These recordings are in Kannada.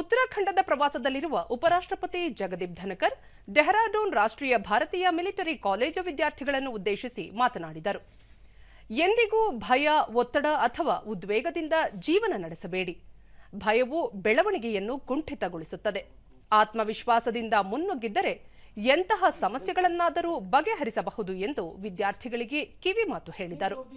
ಉತ್ತರಾಖಂಡದ ಪ್ರವಾಸದಲ್ಲಿರುವ ಉಪರಾಷ್ಟ್ರಪತಿ ಜಗದೀಪ್ ಧನಕರ್, ಡೆಹ್ರಾಡೂನ್ ರಾಷ್ಟ್ರೀಯ ಭಾರತೀಯ ಮಿಲಿಟರಿ ಕಾಲೇಜು ವಿದ್ಯಾರ್ಥಿಗಳನ್ನು ಉದ್ದೇಶಿಸಿ ಮಾತನಾಡಿದರು. ಎಂದಿಗೂ ಭಯ, ಒತ್ತಡ ಅಥವಾ ಉದ್ವೇಗದಿಂದ ಜೀವನ ನಡೆಸಬೇಡಿ. ಭಯವು ಬೆಳವಣಿಗೆಯನ್ನು ಕುಂಠಿತಗೊಳಿಸುತ್ತದೆ. ಆತ್ಮವಿಶ್ವಾಸದಿಂದ ಮುನ್ನುಗ್ಗಿದ್ದರೆ ಎಂತಹ ಸಮಸ್ಯೆಗಳನ್ನಾದರೂ ಬಗೆಹರಿಸಬಹುದು ಎಂದು ವಿದ್ಯಾರ್ಥಿಗಳಿಗೆ ಕಿವಿಮಾತು ಹೇಳಿದರು.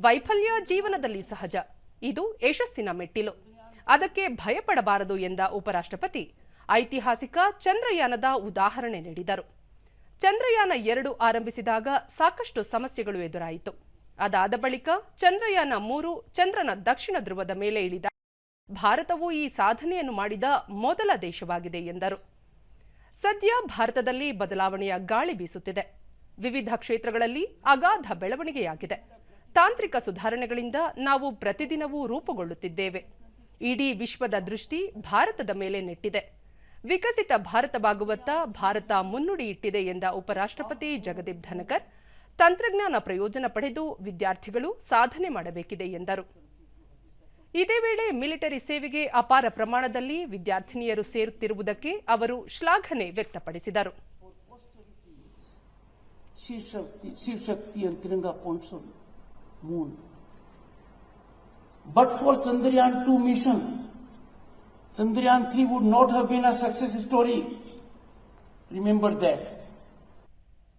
ವೈಫಲ್ಯ ಜೀವನದಲ್ಲಿ ಸಹಜ. ಇದು ಯಶಸ್ಸಿನ ಮೆಟ್ಟಿಲು. ಅದಕ್ಕೆ ಭಯಪಡಬಾರದು ಎಂದ ಉಪರಾಷ್ಟ್ರಪತಿ. ಐತಿಹಾಸಿಕ ಚಂದ್ರಯಾನದ ಉದಾಹರಣೆ ನೀಡಿದರು. ಚಂದ್ರಯಾನ ಎರಡು ಆರಂಭಿಸಿದಾಗ ಸಾಕಷ್ಟು ಸಮಸ್ಯೆಗಳು ಎದುರಾಯಿತು. ಅದಾದ ಬಳಿಕ ಚಂದ್ರಯಾನ ಮೂರು ಚಂದ್ರನ ದಕ್ಷಿಣ ಧ್ರುವದ ಮೇಲೆ ಇಳಿದ ಭಾರತವು ಈ ಸಾಧನೆಯನ್ನು ಮಾಡಿದ ಮೊದಲ ದೇಶವಾಗಿದೆ ಎಂದರು. ಸದ್ಯ ಭಾರತದಲ್ಲಿ ಬದಲಾವಣೆಯ ಗಾಳಿ ಬೀಸುತ್ತಿದೆ. ವಿವಿಧ ಕ್ಷೇತ್ರಗಳಲ್ಲಿ ಅಗಾಧ ಬೆಳವಣಿಗೆಯಾಗಿದೆ. ತಾಂತ್ರಿಕ ಸುಧಾರಣೆಗಳಿಂದ ನಾವು ಪ್ರತಿದಿನವೂ ರೂಪುಗೊಳ್ಳುತ್ತಿದ್ದೇವೆ. ಇಡೀ ವಿಶ್ವದ ದೃಷ್ಟಿ ಭಾರತದ ಮೇಲೆ ನೆಟ್ಟಿದೆ. ವಿಕಸಿತ ಭಾರತವಾಗುವತ್ತ ಭಾರತ ಮುನ್ನುಡಿ ಇಟ್ಟಿದೆ ಎಂದ ಉಪರಾಷ್ಟ್ರಪತಿ ಜಗದೀಪ್ ಧನಕರ್, ತಂತ್ರಜ್ಞಾನ ಪ್ರಯೋಜನ ಪಡೆದು ವಿದ್ಯಾರ್ಥಿಗಳು ಸಾಧನೆ ಮಾಡಬೇಕಿದೆ ಎಂದರು. ಇದೇ ವೇಳೆ ಮಿಲಿಟರಿ ಸೇವೆಗೆ ಅಪಾರ ಪ್ರಮಾಣದಲ್ಲಿ ವಿದ್ಯಾರ್ಥಿನಿಯರು ಸೇರುತ್ತಿರುವುದಕ್ಕೆ ಅವರು ಶ್ಲಾಘನೆ ವ್ಯಕ್ತಪಡಿಸಿದರು. But for Chandrayaan 2 mission, Chandrayaan 3 would not have been a success story. Remember that.